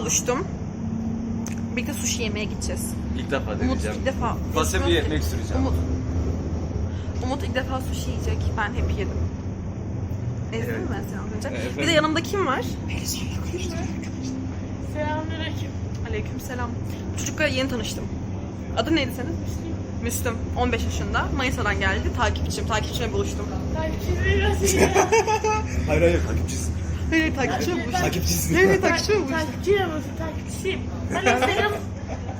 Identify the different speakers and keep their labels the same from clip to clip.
Speaker 1: buluştum. Birlikte sushi yemeye gideceğiz.
Speaker 2: İlk defa
Speaker 1: Umut
Speaker 2: deneyeceğim.
Speaker 1: ilk defa...
Speaker 2: Wasabi ekmek süreceğim.
Speaker 1: Umut. Umut ilk defa sushi yiyecek. Ben hep yedim. Ezdin
Speaker 2: Evet.
Speaker 1: mi ben seni az önce?
Speaker 2: Evet.
Speaker 1: Bir de yanımda kim var?
Speaker 3: Selamünaleyküm.
Speaker 1: Aleyküm selam. Çocukla yeni tanıştım. Adı neydi senin? Müslüm. 15 yaşında. Manisa'dan geldi. Takipçim. Takipçimle buluştum.
Speaker 3: Takipçileri biraz iyi.
Speaker 2: Hayır hayır takipçisin.
Speaker 1: Hayır takipçimle buluştum.
Speaker 2: Takipçisin.
Speaker 1: Hayır takipçimle buluştum.
Speaker 3: Takipçiyim ama takipçisiyim. Ben Instagram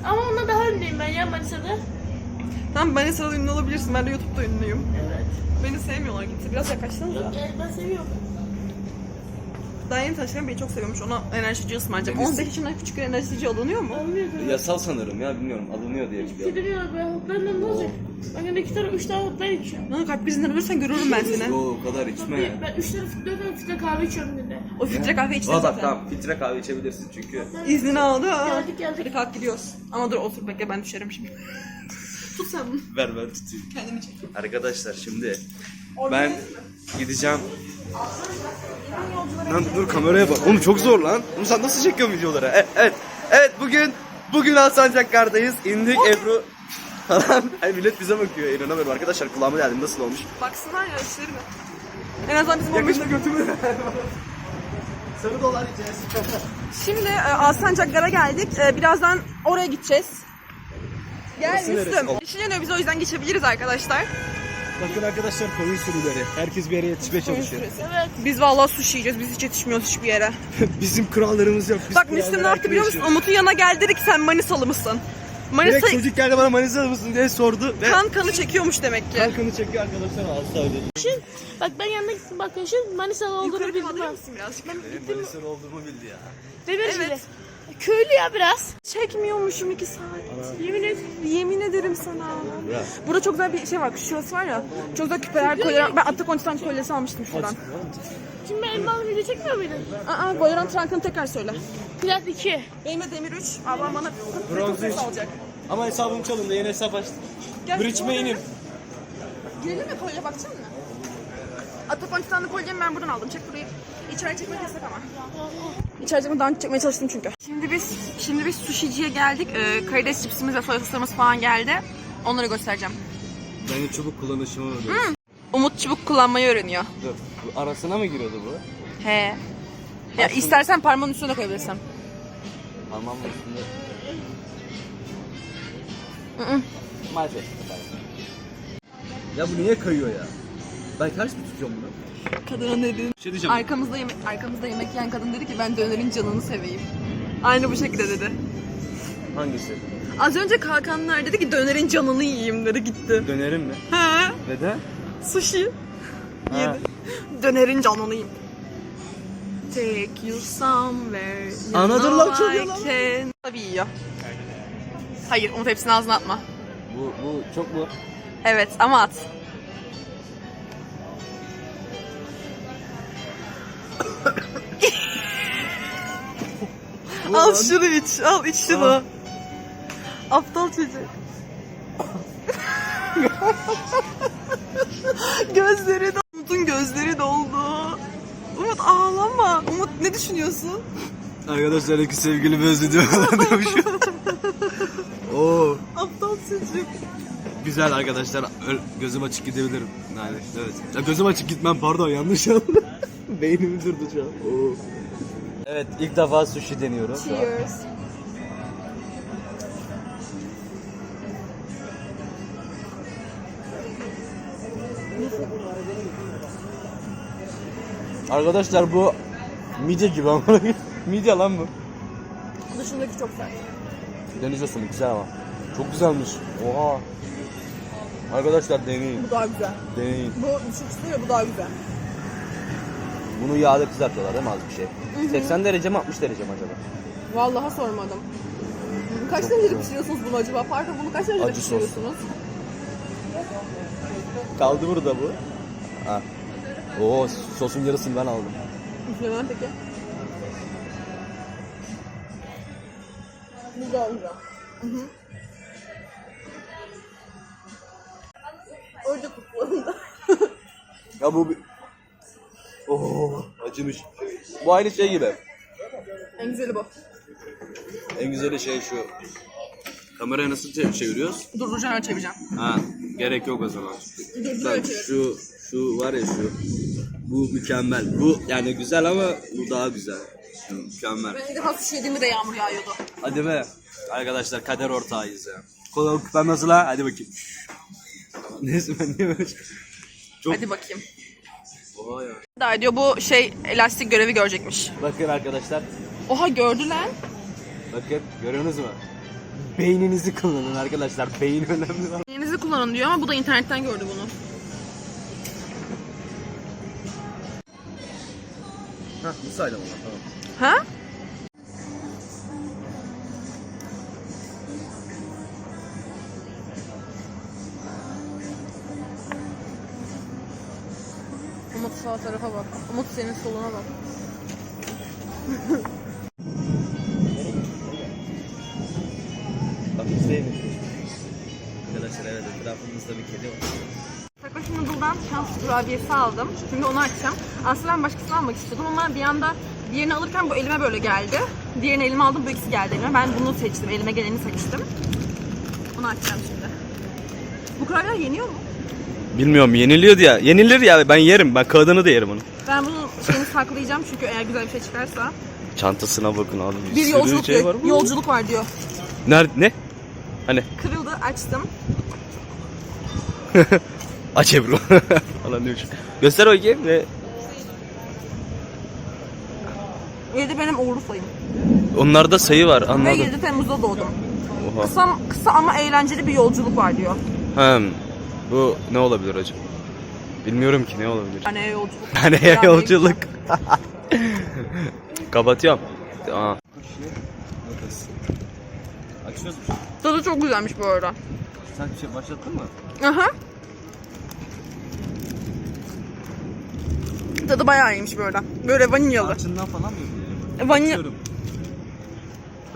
Speaker 3: ama onunla daha ünlüyüm ben ya Manisa'da.
Speaker 1: Tamam Manisa'da ünlü olabilirsin. Ben de YouTube'da ünlüyüm.
Speaker 3: Evet.
Speaker 1: Beni sevmiyorlar gitti. Biraz yaklaşsanıza.
Speaker 3: Yani ben seviyorum.
Speaker 1: Daha yeni tanıştım beni çok seviyormuş. Ona enerjici ısmarlayacağım. 15 yaşından küçük enerjici alınıyor mu?
Speaker 3: Anlıyordum.
Speaker 2: Yasal sanırım ya bilmiyorum alınıyor diye biliyorum.
Speaker 3: Gidiliyor ben hoplarla ne olacak? Ben yine iki tane üç tane hoplar içiyorum.
Speaker 1: Lan kalp krizinden ölürsen görürüm ben seni.
Speaker 2: O kadar içme.
Speaker 3: Ben üç tane dört tane filtre kahve içiyorum günde.
Speaker 1: O filtre kahve içtin
Speaker 2: Valla
Speaker 1: zaten.
Speaker 2: tamam filtre kahve içebilirsin çünkü.
Speaker 1: İznini aldı ha.
Speaker 3: Geldik, geldik.
Speaker 1: Hadi kalk gidiyoruz. Ama dur otur bekle ben düşerim şimdi. Tut sen bunu.
Speaker 2: Ver ben tutayım.
Speaker 1: Kendini çek.
Speaker 2: Arkadaşlar şimdi ben gideceğim. Lan dur kameraya bak. Oğlum çok zor lan. Oğlum sen nasıl çekiyorsun videoları? Evet, evet. Evet bugün bugün Alsancaklar'dayız. İndik Ebru falan. Hani millet bize bakıyor. İnanamıyorum arkadaşlar kulağıma geldim nasıl olmuş?
Speaker 1: Baksınlar ya işlerine. En azından bizim 15
Speaker 2: götümü. Sarı dolar yiyeceğiz.
Speaker 1: Şimdi e, Alsancaklar'a geldik. E, birazdan oraya gideceğiz. Gel
Speaker 2: Orası neresi?
Speaker 1: Müslüm. Düşünüyor biz o yüzden geçebiliriz arkadaşlar.
Speaker 2: Bakın arkadaşlar koyun sürüleri. Herkes bir yere yetişmeye çalışıyor.
Speaker 3: Evet.
Speaker 1: Biz vallahi sushi yiyeceğiz. Biz hiç yetişmiyoruz hiçbir yere.
Speaker 2: Bizim krallarımız yok. Biz
Speaker 1: Bak Müslüm ne yaptı biliyor musun? Umut'un yanına geldi dedi ki sen Manisalı mısın? Manisa
Speaker 2: Direkt çocuk geldi bana Manisa'da mısın diye sordu ve
Speaker 1: kan kanı çekiyormuş demek ki.
Speaker 2: kankanı çekiyor arkadaşlar asla öyle değil.
Speaker 3: Şimdi bak ben yanına gittim bakın şimdi Manisa'da olduğunu
Speaker 1: Yukarı
Speaker 3: bildim
Speaker 1: kaldırır
Speaker 3: ben.
Speaker 1: mısın birazcık?
Speaker 2: Benim Manisa'da olduğumu bildi ya.
Speaker 3: Ve
Speaker 1: Evet.
Speaker 3: evet. Köylü ya biraz.
Speaker 1: Çekmiyormuşum iki saat. Yemin et. Yemin ederim sana. Burada çok güzel bir şey var. Şurası var ya. Çok güzel küpeler, kolyeler. Ben Attack kolyesi almıştım şuradan.
Speaker 3: Şimdi ben elmalı video çekmiyor muydum?
Speaker 1: Aa, Valorant rankını tekrar söyle.
Speaker 3: Plat 2.
Speaker 1: Benim de demir 3. Ablam bana
Speaker 2: Bronz
Speaker 1: ses
Speaker 2: üç.
Speaker 1: alacak.
Speaker 2: Ama hesabım çalındı yeni hesap açtım.
Speaker 1: Gel.
Speaker 2: Bridge main'im.
Speaker 1: Girelim mi kolye bakacak mısın? Attack tane kolyemi ben buradan aldım. Çek burayı. İçeri çekmek yasak ama. İçeri çekmek daha çekmeye çalıştım çünkü. Şimdi biz şimdi biz sushiciye geldik. Ee, karides cipsimiz ve soya soslarımız falan geldi. Onları göstereceğim.
Speaker 2: Benim çubuk kullanışımı öğreniyor.
Speaker 1: Umut çubuk kullanmayı öğreniyor.
Speaker 2: Dur. Arasına mı giriyordu bu?
Speaker 1: He. Ya istersen parmağın üstüne de koyabilirsin.
Speaker 2: Parmağım üstünde.
Speaker 1: Hı hı.
Speaker 2: Maalesef. Ya bu niye kayıyor ya? Ben ters mi tutuyorum bunu?
Speaker 1: Kadına ne dedi?
Speaker 2: Bir şey diyeceğim.
Speaker 1: Arkamızda yemek arkamızda yemek yiyen kadın dedi ki ben dönerin canını seveyim. Aynı bu şekilde dedi.
Speaker 2: Hangisi?
Speaker 1: Az önce kalkanlar dedi ki dönerin canını yiyeyim dedi gitti.
Speaker 2: Dönerim mi?
Speaker 1: He.
Speaker 2: Neden?
Speaker 1: Sushi.
Speaker 2: Ha.
Speaker 1: Yedi. Dönerin yiyeyim. Take you somewhere. you know
Speaker 2: lan, çok
Speaker 1: I
Speaker 2: yalan.
Speaker 1: can. Tabii yiyor. Hayır Umut hepsini ağzına atma.
Speaker 2: Bu, bu çok mu?
Speaker 1: Evet ama at. al şunu iç. Al iç şunu.
Speaker 2: Al.
Speaker 1: Aptal çocuk. gözleri. Gözleri doldu. Umut ağlama. Umut ne düşünüyorsun?
Speaker 2: Arkadaşlar iki sevgilimi özledim demişim. Oo.
Speaker 1: Aptal çocuk.
Speaker 2: Güzel arkadaşlar. Gözüm açık gidebilirim. Yani evet. Ya gözüm açık gitmem pardon yanlış anladım. Beynim durdu şu an. Oo. Evet ilk defa sushi deniyorum.
Speaker 1: Cheers.
Speaker 2: Arkadaşlar bu midye gibi ama. midye lan bu.
Speaker 1: Dışındaki çok sert.
Speaker 2: Deniz usulü güzel ama. Çok güzelmiş. Oha. Arkadaşlar deneyin.
Speaker 1: Bu daha güzel.
Speaker 2: Deneyin.
Speaker 1: Bu düşük istiyor bu daha güzel.
Speaker 2: Bunu yağda kızartıyorlar değil mi az bir şey? 80 derece mi 60 derece mi acaba?
Speaker 1: Vallahi sormadım. Kaç derecede pişiriyorsunuz bunu acaba? Pardon bunu kaç derecede
Speaker 2: Acı sos.
Speaker 1: pişiriyorsunuz?
Speaker 2: Kaldı burada bu. Ha. Oo sosun yarısını ben aldım.
Speaker 1: Üflemem peki. Güzel güzel. Hı hı. Orada kutlarında.
Speaker 2: Ya bu bir... Oo acımış. Bu aynı şey gibi.
Speaker 1: en güzeli bu.
Speaker 2: En güzeli şey şu. Kamerayı nasıl çe- çeviriyoruz?
Speaker 1: Durduracağım çevireceğim.
Speaker 2: Ha, gerek yok o zaman.
Speaker 1: Dur
Speaker 2: Bak şu şu var ya şu. Bu mükemmel. Bu yani güzel ama bu daha güzel. Şu mükemmel.
Speaker 1: Ben ilk defa sushi yediğimde de yağmur yağıyordu.
Speaker 2: Hadi be. Arkadaşlar kader ortağıyız ya. Kulağı küpem nasıl ha? Hadi bakayım. Neyse ben niye böyle Çok-
Speaker 1: Hadi bakayım.
Speaker 2: Oha ya.
Speaker 1: Daha diyor bu şey elastik görevi görecekmiş.
Speaker 2: Bakın arkadaşlar.
Speaker 1: Oha gördü lan.
Speaker 2: Bakın görüyorsunuz mu? Beyninizi kullanın arkadaşlar. Beyin önemli lan.
Speaker 1: Elinizi kullanın diyor ama bu da internetten gördü bunu.
Speaker 2: Hah sayede ama tamam.
Speaker 1: Ha? Umut sağ tarafa bak. Umut senin soluna. Bak
Speaker 2: Arkadaşlar evet etrafımızda bir kedi var.
Speaker 1: Takoshi Noodle'dan şans kurabiyesi aldım. Çünkü onu açacağım. Aslında ben başkasını almak istiyordum ama bir anda diğerini alırken bu elime böyle geldi. Diğerini elime aldım, bu ikisi geldi elime. Ben bunu seçtim, elime geleni seçtim. Onu açacağım şimdi. Bu kurabiyeler yeniyor mu?
Speaker 2: Bilmiyorum yeniliyordu ya. Yenilir ya ben yerim. Ben kağıdını da yerim onu.
Speaker 1: Ben bunun şeyini saklayacağım çünkü eğer güzel bir şey çıkarsa.
Speaker 2: Çantasına bakın abi.
Speaker 1: Bir
Speaker 2: sürü
Speaker 1: yolculuk
Speaker 2: şey var.
Speaker 1: Yolculuk var diyor.
Speaker 2: Nerede? Ne? Hani?
Speaker 1: Kırıldı, açtım.
Speaker 2: Aç Ebru. Falan diyor. Göster bakayım ve
Speaker 1: 7 benim uğurlu sayım.
Speaker 2: onlarda sayı var
Speaker 1: Ve
Speaker 2: anladım.
Speaker 1: 7 Temmuz'da doğdum.
Speaker 2: Oha.
Speaker 1: Kısa, kısa ama eğlenceli bir yolculuk var diyor.
Speaker 2: Hem bu ne olabilir acaba? Bilmiyorum ki ne olabilir.
Speaker 1: Hani yolculuk.
Speaker 2: Hani
Speaker 1: Yani-
Speaker 2: yolculuk. Kapatıyorum. Aa. Açıyoruz?
Speaker 1: Tadı çok güzelmiş bu arada.
Speaker 2: Sen bir şey başlattın mı?
Speaker 1: Aha. Tadı bayağı iyiymiş böyle. Böyle vanilyalı.
Speaker 2: Açından falan mı yapıyor?
Speaker 1: Vanilya...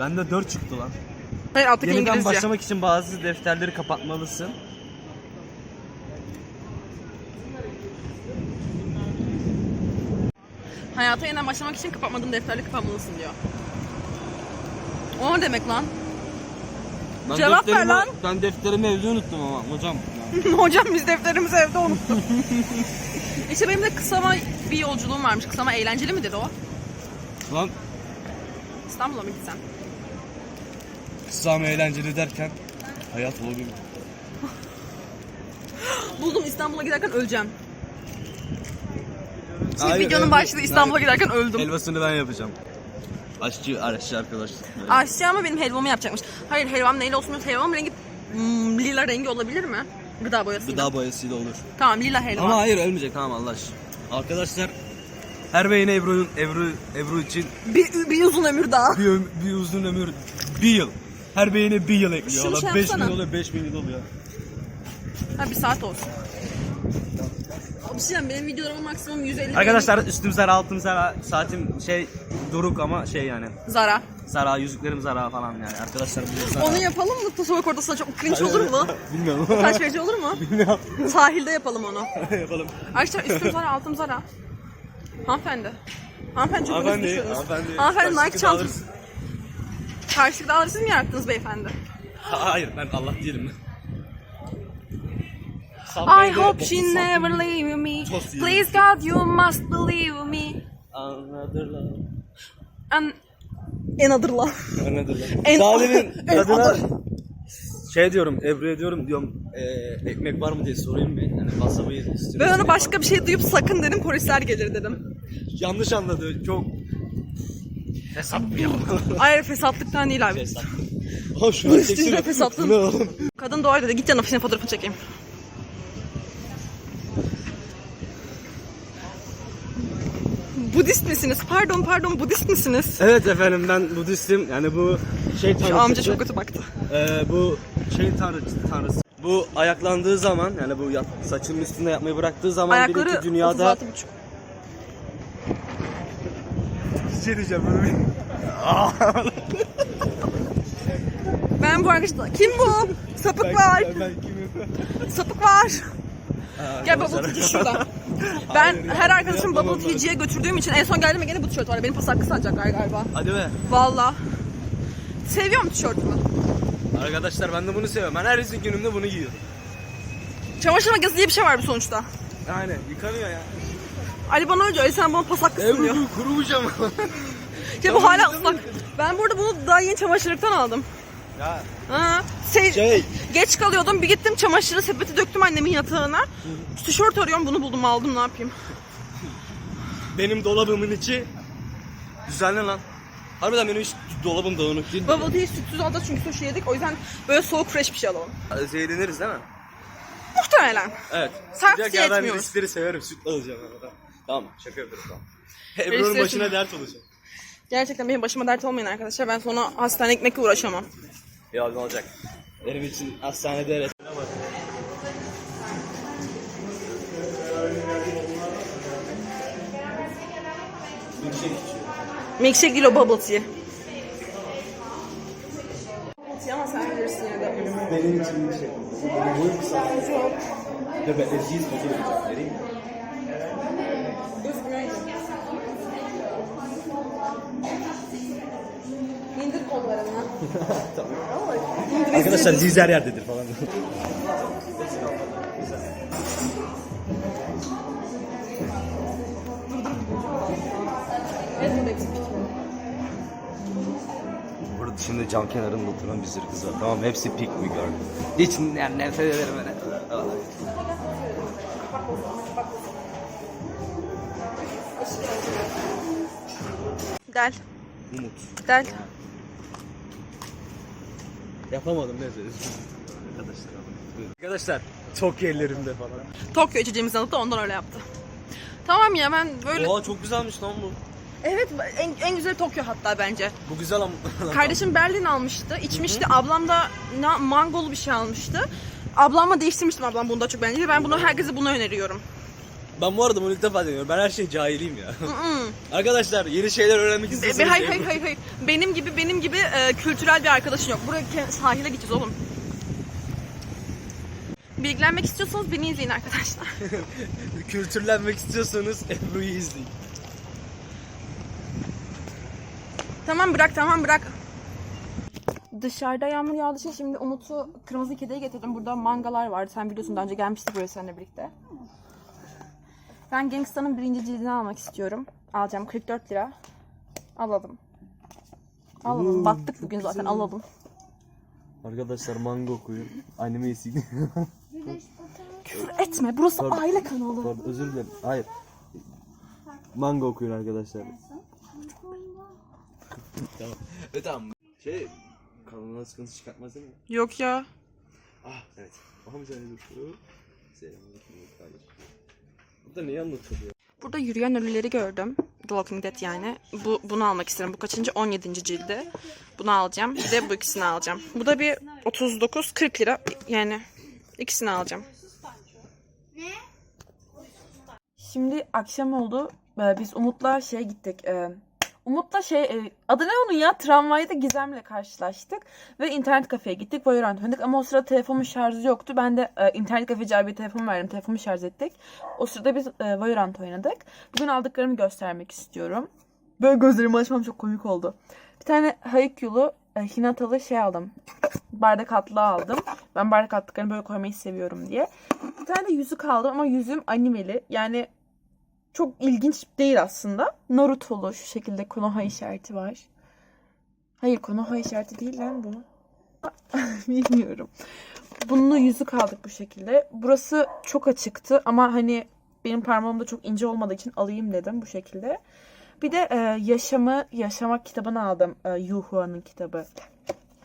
Speaker 2: Bende 4 çıktı lan.
Speaker 1: Hayır alttaki
Speaker 2: Yeniden
Speaker 1: İngilizce.
Speaker 2: başlamak için bazı defterleri kapatmalısın.
Speaker 1: Hayata yeniden başlamak için kapatmadığın defterleri kapatmalısın diyor. O ne demek lan?
Speaker 2: Ben
Speaker 1: Cevap ver
Speaker 2: defterimi-
Speaker 1: lan.
Speaker 2: Ben defterimi evde unuttum ama hocam.
Speaker 1: Hocam biz defterimizi evde unuttuk. işte benim de kısama bir yolculuğum varmış. Kısama eğlenceli midir o?
Speaker 2: Lan
Speaker 1: İstanbul'a mı gitsen?
Speaker 2: kısam eğlenceli derken hayat olabilir.
Speaker 1: Buldum İstanbul'a giderken öleceğim. Şimdi
Speaker 2: Hayır,
Speaker 1: videonun başlığı İstanbul'a giderken öldüm.
Speaker 2: Helvasını ben yapacağım. Aşçı, aşçı arkadaş.
Speaker 1: Aşçı ama benim helvamı yapacakmış. Hayır helvam neyle olsun? Helvam rengi hmm, lila rengi olabilir mi? Gıda boyasıyla.
Speaker 2: Gıda boyasıyla olur.
Speaker 1: Tamam lila helva.
Speaker 2: Ama hayır ölmeyecek tamam Allah aşkına. Arkadaşlar her beyin Ebru'nun Ebru Ebru için
Speaker 1: Bir, bir uzun ömür daha.
Speaker 2: bir, öm- bir uzun ömür bir yıl. Her beyine bir yıl ekliyor.
Speaker 1: Şunu
Speaker 2: Allah
Speaker 1: şey
Speaker 2: 5
Speaker 1: yapsana.
Speaker 2: bin oluyor 5 bin yıl oluyor.
Speaker 1: Ha bir saat olsun. Bir şey diyeyim, benim videolarımın maksimum 150
Speaker 2: Arkadaşlar üstüm zara altım zara saatim şey duruk ama şey yani.
Speaker 1: Zara.
Speaker 2: Zara yüzüklerim zara falan yani arkadaşlar bu zara.
Speaker 1: Onu yapalım mı? Sokak ortasında çok cringe olur mu?
Speaker 2: Bilmiyorum.
Speaker 1: Kaç verici olur mu?
Speaker 2: Bilmiyorum.
Speaker 1: Sahilde yapalım onu.
Speaker 2: Yapalım.
Speaker 1: Arkadaşlar üstüm Zara, altım Zara. Hanımefendi. Hanımefendi çok ucuz
Speaker 2: Hanımefendi,
Speaker 1: düşürdünüz.
Speaker 2: hanımefendi.
Speaker 1: Hanımefendi Nike
Speaker 2: Karşılıklı.
Speaker 1: Karşılıklı alır siz mi yarattınız beyefendi?
Speaker 2: Ha- Hayır ben Allah değilim.
Speaker 1: I hope she never leave me. Please God you must believe me.
Speaker 2: Another love.
Speaker 1: And another love.
Speaker 2: Another love.
Speaker 1: En
Speaker 2: kadına
Speaker 1: adı.
Speaker 2: şey diyorum Ebru'ya diyorum diyorum eee, ekmek var mı diye sorayım mı? Yani bir istiyorum.
Speaker 1: Ben ona başka bir şey duyup sakın dedim polisler gelir dedim.
Speaker 2: Yanlış anladı çok. Hesap mı yapalım?
Speaker 1: Hayır fesatlıktan değil abi.
Speaker 2: Hesap. Ha şunu
Speaker 1: Üstünde
Speaker 2: çeksene.
Speaker 1: fesatlığın.
Speaker 2: Ne oğlum?
Speaker 1: Kadın doğar dedi git yanına fotoğrafını çekeyim. Budist misiniz? Pardon pardon Budist misiniz?
Speaker 2: Evet efendim ben Budistim. Yani bu şey tanrısı.
Speaker 1: Şu amca çok kötü baktı.
Speaker 2: Eee, bu şey tanrı, tanrısı. Bu ayaklandığı zaman yani bu yat, saçının üstünde yapmayı bıraktığı zaman
Speaker 1: Ayakları
Speaker 2: bir iki dünyada
Speaker 1: 36,5.
Speaker 2: bir şey diyeceğim böyle
Speaker 1: Ben bu arkadaşlar... Kim bu? Sapık var.
Speaker 2: Ben kimim?
Speaker 1: Sapık var. Gel bubble tea şurada. Ben her arkadaşım bubble tea'ciye götürdüğüm için en son geldiğimde gene bu tişört var. Benim pasak kısalacaklar galiba.
Speaker 2: Hadi be.
Speaker 1: Valla. Seviyorum tişörtümü.
Speaker 2: Arkadaşlar ben de bunu seviyorum. Ben her izin günümde bunu giyiyorum.
Speaker 1: Çamaşır makinesi diye bir şey var bu sonuçta.
Speaker 2: Aynen yıkanıyor ya.
Speaker 1: Ali bana öyle. Ali sen bana pasaklısın diyor.
Speaker 2: kurumuş ama.
Speaker 1: Ya bu hala ıslak. Ben burada bunu daha yeni çamaşırlıktan aldım.
Speaker 2: Ya
Speaker 1: Ha, şey,
Speaker 2: şey
Speaker 1: geç kalıyordum. Bir gittim çamaşırı sepeti döktüm annemin yatağına. Tişört arıyorum bunu buldum aldım ne yapayım.
Speaker 2: benim dolabımın içi düzenli lan. Harbiden benim hiç dolabım dağınık değil.
Speaker 1: Bubble tea sütsüz alacağız çünkü sushi yedik. O yüzden böyle soğuk fresh bir şey alalım.
Speaker 2: Zehirleniriz değil mi?
Speaker 1: Muhtemelen.
Speaker 2: Evet. Sıcak ya ben
Speaker 1: etmiyoruz.
Speaker 2: riskleri severim. Süt alacağım arada. Tamam şaka yapıyorum tamam. Ebru'nun başına dert olacak.
Speaker 1: Gerçekten benim başıma dert olmayın arkadaşlar. Ben sonra hastane gitmekle uğraşamam.
Speaker 2: Ne olacak? Benim için hastanede evet.
Speaker 1: Milkshake değil o bubble tea. Ama sen bilirsin.
Speaker 2: Benim için bir şey. Bu kısa. Ya ben eziyiz vereyim.
Speaker 1: İndir kollarını.
Speaker 2: Arkadaşlar ziz her yerdedir falan. Burada şimdi cam kenarında oturan bir sürü kız var. Tamam hepsi pik mi. Hiç yani nefret ederim ben.
Speaker 1: Del.
Speaker 2: Umut.
Speaker 1: Del.
Speaker 2: Yapamadım neyse. Arkadaşlar. Arkadaşlar çok yerlerimde falan.
Speaker 1: Tokyo içeceğimizi alıp da ondan öyle yaptı. Tamam ya ben böyle...
Speaker 2: Oha çok güzelmiş lan bu.
Speaker 1: Evet en, en güzel Tokyo hatta bence.
Speaker 2: Bu güzel ama.
Speaker 1: Kardeşim Berlin almıştı, içmişti. Ablam da na, mangolu bir şey almıştı. Ablamla değiştirmiştim ablam bunu da çok beğendi. Ben bunu herkese bunu öneriyorum.
Speaker 2: Ben bu arada bunu ilk defa deniyorum. Ben her şey cahiliyim ya. Arkadaşlar yeni şeyler öğrenmek istiyorsanız.
Speaker 1: be- hayır hayır hayır hayır. Benim gibi benim gibi e, kültürel bir arkadaşın yok. Buraya ke- sahile gideceğiz oğlum. Bilgilenmek istiyorsanız beni izleyin arkadaşlar.
Speaker 2: Kültürlenmek istiyorsanız Ebru'yu izleyin.
Speaker 1: tamam bırak tamam bırak. Dışarıda yağmur yağdığı için şimdi Umut'u kırmızı kediye getirdim. Burada mangalar vardı. Sen biliyorsun daha önce gelmiştik buraya seninle birlikte. Ben Gangsta'nın birinci cildini almak istiyorum. Alacağım 44 lira. Alalım. Alalım. Battık bugün zaten alalım.
Speaker 2: Arkadaşlar mango koyun. Anneme yesin.
Speaker 1: Küfür etme. Burası aile kanalı.
Speaker 2: Pardon özür dilerim. Hayır. Mango okuyun arkadaşlar. tamam. Evet tamam. Şey kanalına sıkıntı çıkartmaz değil mi?
Speaker 1: Yok ya.
Speaker 2: Ah evet. Amca ne diyor? Selamünaleyküm. Bu da neyi anlatıyor ya?
Speaker 1: Burada yürüyen ölüleri gördüm. The Walking Dead yani. Bu, bunu almak isterim. Bu kaçıncı? 17. cildi. Bunu alacağım. Bir de bu ikisini alacağım. Bu da bir 39-40 lira. Yani ikisini alacağım. Şimdi akşam oldu. Ee, Biz Umut'la şey gittik. e, Umut'la şey e, adı ne onun ya? Tramvayda Gizem'le karşılaştık ve internet kafeye gittik Valorant oynadık. Ama o sırada telefonun şarjı yoktu. Ben de e, internet kafeci abiye telefon verdim. Telefonu şarj ettik. O sırada biz e, Valorant oynadık. Bugün aldıklarımı göstermek istiyorum. Böyle gözlerimi açmam çok komik oldu. Bir tane Haikyu'lu e, Hinatalı şey aldım. Bardak atlı aldım. Ben bardak atlıklarını böyle koymayı seviyorum diye. Bir tane de yüzük aldım ama yüzüğüm animeli. Yani çok ilginç değil aslında. Naruto'lu şu şekilde Konoha işareti var. Hayır Konoha işareti değil lan bu. Bilmiyorum. Bununla yüzük aldık bu şekilde. Burası çok açıktı ama hani benim parmağım da çok ince olmadığı için alayım dedim bu şekilde. Bir de e, Yaşamı Yaşamak kitabını aldım. E, Yuhua'nın kitabı.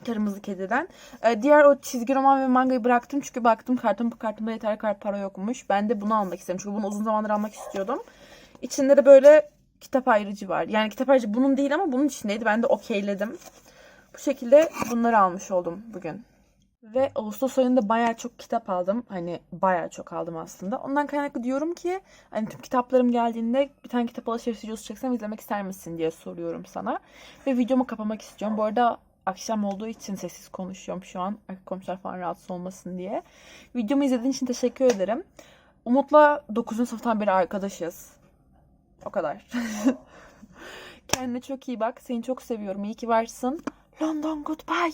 Speaker 1: Kırmızı Kedi'den. E, diğer o çizgi roman ve mangayı bıraktım çünkü baktım kartım kartımda yeterli kadar para yokmuş. Ben de bunu almak istedim çünkü bunu uzun zamandır almak istiyordum. İçinde de böyle kitap ayrıcı var. Yani kitap ayrıcı bunun değil ama bunun içindeydi. Ben de okeyledim. Bu şekilde bunları almış oldum bugün. Ve Ağustos ayında bayağı çok kitap aldım. Hani bayağı çok aldım aslında. Ondan kaynaklı diyorum ki hani tüm kitaplarım geldiğinde bir tane kitap alışveriş videosu çeksem izlemek ister misin diye soruyorum sana. Ve videomu kapamak istiyorum. Bu arada akşam olduğu için sessiz konuşuyorum şu an. Komşular falan rahatsız olmasın diye. Videomu izlediğin için teşekkür ederim. Umut'la 9. sınıftan beri arkadaşız. O kadar. Kendine çok iyi bak. Seni çok seviyorum. İyi ki varsın. London goodbye.